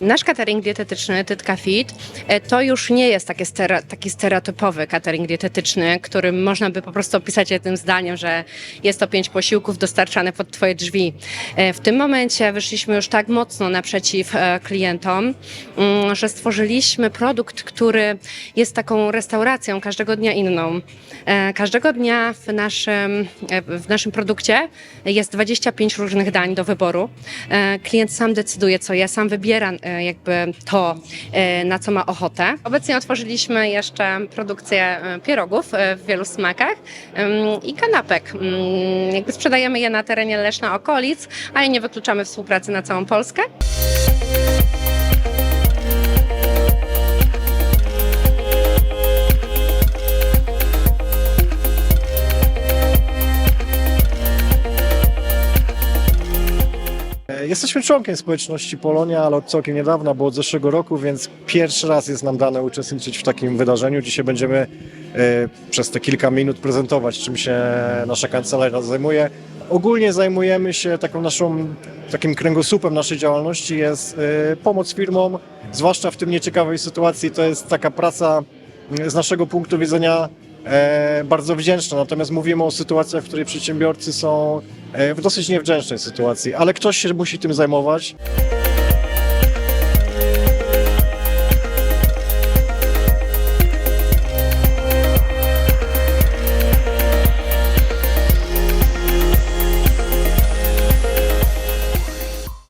Nasz catering dietetyczny, Tytka Fit, e, to już nie jest takie taki stereotypowy catering dietetyczny, którym można by po prostu opisać jednym zdaniem, że jest to pięć posiłków dostarczane pod Twoje drzwi. E, W tym momencie wyszliśmy już tak mocno naprzeciw e, klientom, mm, że stworzyliśmy produkt, który jest taką restauracją każdego dnia inną. Każdego dnia w naszym, w naszym produkcie jest 25 różnych dań do wyboru. Klient sam decyduje, co je, sam wybiera jakby to, e, na co ma ochotę. Obecnie otworzyliśmy jeszcze produkcję e, pierogów e, w wielu smakach i kanapek. Mm, Jakby sprzedajemy je na terenie Leszna okolic, ale nie wykluczamy współpracy na całą Polskę. Jesteśmy członkiem społeczności Polonia, ale od całkiem niedawna, bo od zeszłego roku, więc pierwszy raz jest nam dane uczestniczyć w takim wydarzeniu. Dzisiaj będziemy e, przez te kilka minut prezentować, czym się nasza kancelaria zajmuje. Ogólnie zajmujemy się taką naszą, takim kręgosłupem naszej działalności jest e, pomoc firmom, zwłaszcza w tym nieciekawej sytuacji. To jest taka praca m, z naszego punktu widzenia e, bardzo wdzięczna. Natomiast mówimy o sytuacjach, w której przedsiębiorcy są w dosyć niewdzięcznej sytuacji, ale ktoś się musi tym zajmować.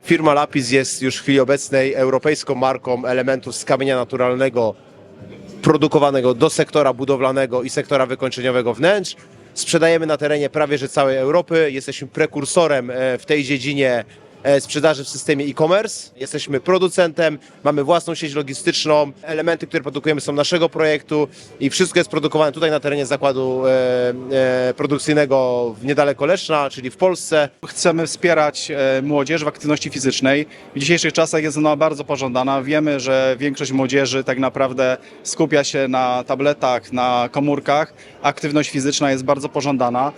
Firma Lapis jest już w chwili obecnej europejską marką elementów z kamienia naturalnego produkowanego do sektora budowlanego i sektora wykończeniowego wnętrz. Sprzedajemy na terenie prawie że całej Europy. Jesteśmy prekursorem e, w tej dziedzinie sprzedaży w systemie e-commerce. Jesteśmy producentem, mamy własną sieć logistyczną. Elementy, które produkujemy są naszego projektu i wszystko jest produkowane tutaj na terenie zakładu e, e, produkcyjnego w niedaleko Leszna, czyli w Polsce. Chcemy wspierać e, młodzież w aktywności fizycznej. W dzisiejszych czasach jest ona bardzo pożądana. Wiemy, że większość młodzieży tak naprawdę skupia się na tabletach, na komórkach. Aktywność fizyczna jest bardzo pożądana.